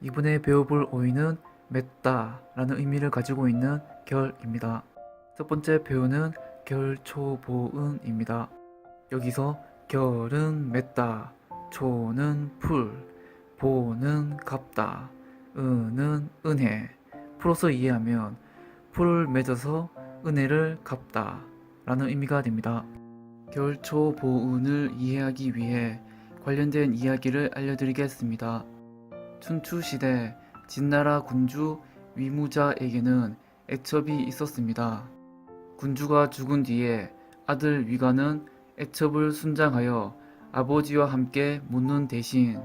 이번에 배워볼 어휘는 맺다 라는 의미를 가지고 있는 결입니다. 첫 번째 배우는 결초보은입니다. 여기서 결은 맺다, 초는 풀, 보는 갚다, 은은 은혜. 풀어서 이해하면 풀을 맺어서 은혜를 갚다 라는 의미가 됩니다. 결초보은을 이해하기 위해 관련된 이야기를 알려드리겠습니다. 춘추시대 진나라 군주 위무자에게는 애첩이 있었습니다. 군주가 죽은 뒤에 아들 위가는 애첩을 순장하여 아버지와 함께 묻는 대신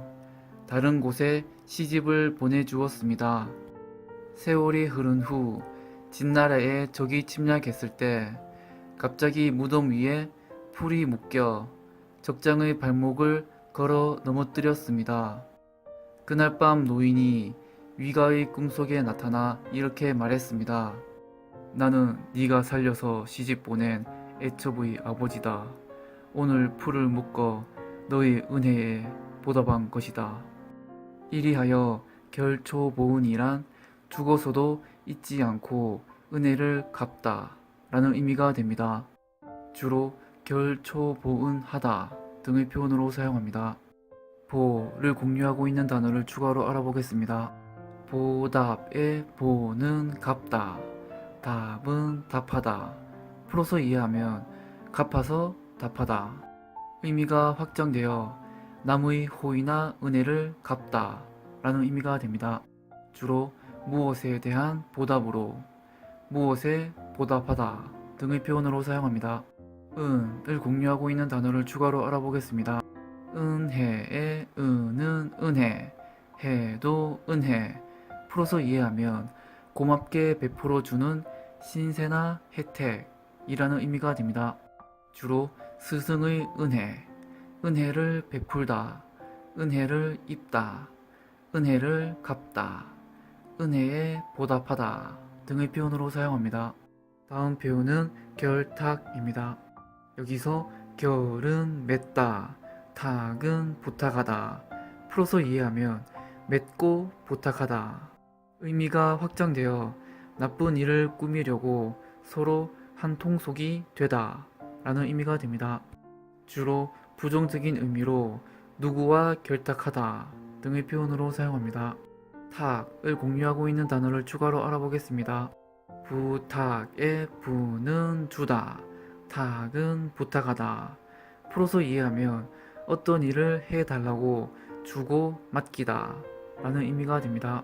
다른 곳에 시집을 보내주었습니다. 세월이 흐른 후 진나라에 적이 침략했을 때 갑자기 무덤 위에 풀이 묶여 적장의 발목을 걸어 넘어뜨렸습니다. 그날 밤 노인이 위가의 꿈속에 나타나 이렇게 말했습니다. 나는 네가 살려서 시집 보낸 애첩의 아버지다. 오늘 풀을 묶어 너의 은혜에 보답한 것이다. 이리하여 결초 보은이란 죽어서도 잊지 않고 은혜를 갚다 라는 의미가 됩니다. 주로 결초 보은하다 등의 표현으로 사용합니다. 보를 공유하고 있는 단어를 추가로 알아보겠습니다. 보답의 보는 갚다, 답은 답하다. 풀어서 이해하면 갚아서 답하다. 의미가 확장되어 남의 호의나 은혜를 갚다 라는 의미가 됩니다. 주로 무엇에 대한 보답으로 무엇에 보답하다 등의 표현으로 사용합니다. 은을 공유하고 있는 단어를 추가로 알아보겠습니다. 은혜의 은은 은혜, 해도 은혜. 풀어서 이해하면 고맙게 베풀어 주는 신세나 혜택이라는 의미가 됩니다. 주로 스승의 은혜, 은혜를 베풀다, 은혜를 입다, 은혜를 갚다, 은혜에 보답하다 등의 표현으로 사용합니다. 다음 표현은 결탁입니다. 여기서 결은 맺다, 탁은 부탁하다. 풀어서 이해하면 맺고 부탁하다. 의미가 확장되어 나쁜 일을 꾸미려고 서로 한 통속이 되다 라는 의미가 됩니다. 주로 부정적인 의미로 누구와 결탁하다 등의 표현으로 사용합니다. 탁을 공유하고 있는 단어를 추가로 알아보겠습니다. 부탁의 부는 주다, 탁은 부탁하다. 풀어서 이해하면 어떤 일을 해달라고 주고 맡기다 라는 의미가 됩니다.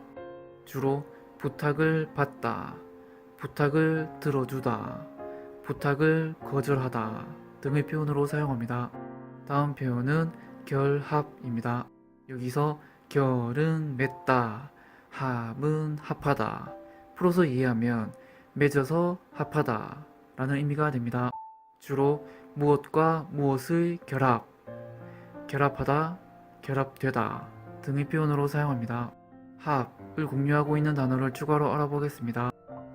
주로 부탁을 받다, 부탁을 들어주다, 부탁을 거절하다 등의 표현으로 사용합니다. 다음 표현은 결합입니다. 여기서 결은 맺다, 합은 합하다. 풀어서 이해하면 맺어서 합하다 라는 의미가 됩니다. 주로 무엇과 무엇의 결합, 결합하다, 결합되다 등의 표현으로 사용합니다. 합을 공유하고 있는 단어를 추가로 알아보겠습니다.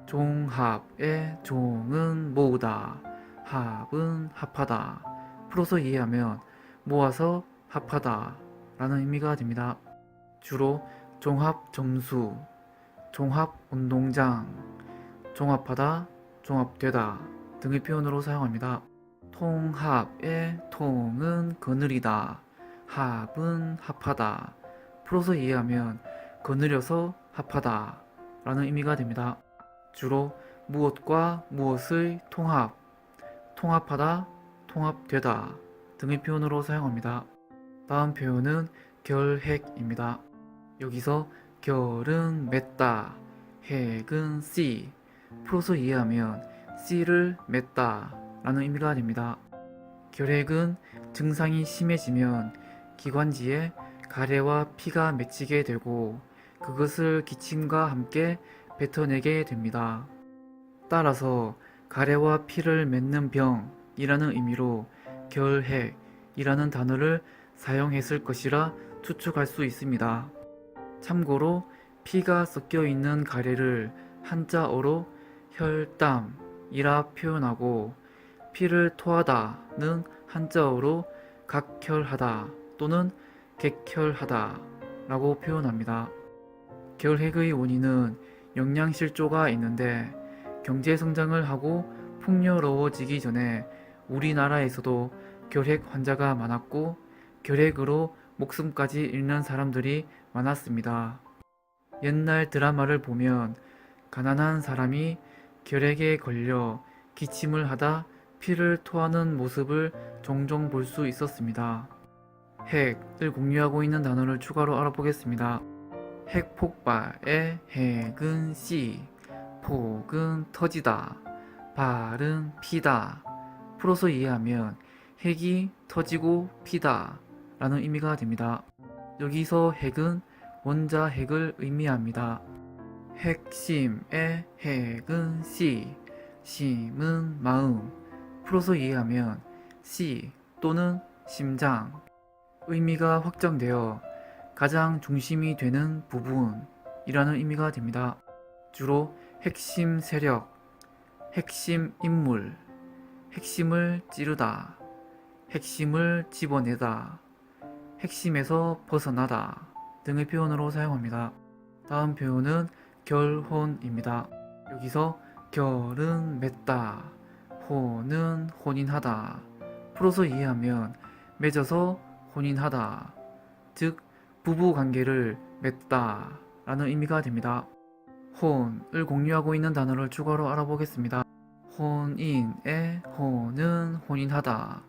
종합의 종은 모으다, 합은 합하다. 풀어서 이해하면 모아서 합하다 라는 의미가 됩니다. 주로 종합 점수, 종합 운동장, 종합하다, 종합되다 등의 표현으로 사용합니다. 통합의 통은 거느리다, 합은 합하다. 풀어서 이해하면 거느려서 합하다 라는 의미가 됩니다. 주로 무엇과 무엇의 통합, 통합하다, 통합되다 등의 표현으로 사용합니다. 다음 표현은 결핵입니다. 여기서 결은 맺다, 핵은 씨, 풀어서 이해하면 씨를 맺다 라는 의미가 됩니다. 결핵은 증상이 심해지면 기관지에 가래와 피가 맺히게 되고 그것을 기침과 함께 뱉어내게 됩니다. 따라서 가래와 피를 맺는 병이라는 의미로 결핵이라는 단어를 사용했을 것이라 추측할 수 있습니다. 참고로 피가 섞여 있는 가래를 한자어로 혈담이라 표현하고 피를 토하다는 한자어로 각혈하다 또는 객혈하다 라고 표현합니다. 결핵의 원인은 영양실조가 있는데 경제 성장을 하고 풍요로워지기 전에 우리나라에서도 결핵 환자가 많았고 결핵으로 목숨까지 잃는 사람들이 많았습니다. 옛날 드라마를 보면 가난한 사람이 결핵에 걸려 기침을 하다 피를 토하는 모습을 종종 볼 수 있었습니다. 핵을 공유하고 있는 단어를 추가로 알아보겠습니다. 핵 폭발의 핵은 씨, 폭은 터지다, 발은 피다. 풀어서 이해하면 핵이 터지고 피다 라는 의미가 됩니다. 여기서 핵은 원자 핵을 의미합니다. 핵심의 핵은 씨, 심은 마음. 풀어서 이해하면 씨 또는 심장. 의미가 확정되어 가장 중심이 되는 부분이라는 의미가 됩니다. 주로 핵심 세력, 핵심 인물, 핵심을 찌르다, 핵심을 집어내다, 핵심에서 벗어나다 등의 표현으로 사용합니다. 다음 표현은 결혼입니다. 여기서 결은 맺다, 혼은 혼인하다. 풀어서 이해하면 맺어서 혼인하다. 즉, 부부 관계를 맺다 라는 의미가 됩니다. 혼을 공유하고 있는 단어를 추가로 알아보겠습니다. 혼인의 혼은 혼인하다.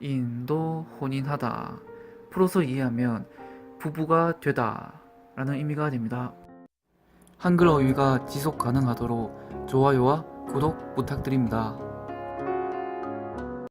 인도 혼인하다. 풀어서 이해하면 부부가 되다 라는 의미가 됩니다. 한글 어휘가 지속 가능하도록 좋아요와 구독 부탁드립니다.